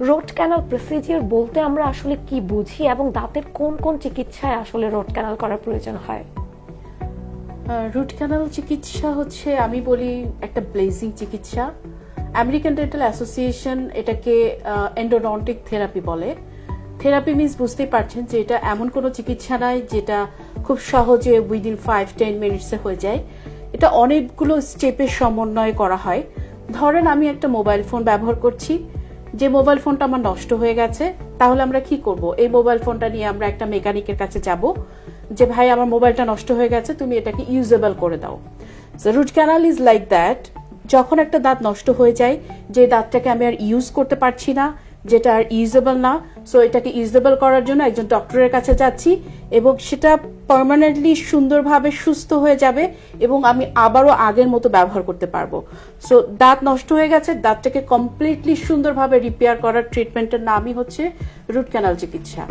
Road canal procedure বলতে আমরা আসলে কি বুঝি এবং দাঁতের কোন কোন চিকিৎসায় আসলে রোড ক্যানাল করার প্রয়োজন হয়? রুট ক্যানাল চিকিৎসা হচ্ছে, আমি বলি একটা ব্লেজিং চিকিৎসা। আমেরিকান ডেন্টাল অ্যাসোসিয়েশন এটাকে এন্ডোডন্টিক থেরাপি বলে। থেরাপি মিনস বুঝতেই পারছেন যে এটা এমন কোনো চিকিৎসা নাই যেটা খুব সহজে উইদিন ফাইভ টেন মিনিটসে হয়ে যায়। এটা অনেকগুলো স্টেপের সমন্বয় করা হয়। ধরেন আমি একটা মোবাইল ফোন ব্যবহার করছি। যে মোবাইল ফোনটা আমার নষ্ট হয়ে গেছে, তাহলে আমরা কি করব? এই মোবাইল ফোনটা নিয়ে আমরা একটা মেকানিকের কাছে যাব, যে ভাই, আমার মোবাইলটা নষ্ট হয়ে গেছে, তুমি এটাকে ইউজেবল করে দাও। Root canal is like that যখন একটা দাঁত নষ্ট হয়ে যায়, যে দাঁতটাকে আমি আর ইউজ করতে পারছি না, যেটা আর ইউজেবল না সো এটাকে ইউজেবল করার জন্য একজন ডক্টরের কাছে যাচ্ছি এবং সেটা পার্মানেন্টলি সুন্দরভাবে সুস্থ হয়ে যাবে এবং আমি আবারও আগের মতো ব্যবহার করতে পারব। সো দাঁত নষ্ট হয়ে গেছে, দাঁতটাকে কমপ্লিটলি সুন্দরভাবে রিপেয়ার করার ট্রিটমেন্টের নামই হচ্ছে রুট ক্যানাল চিকিৎসা।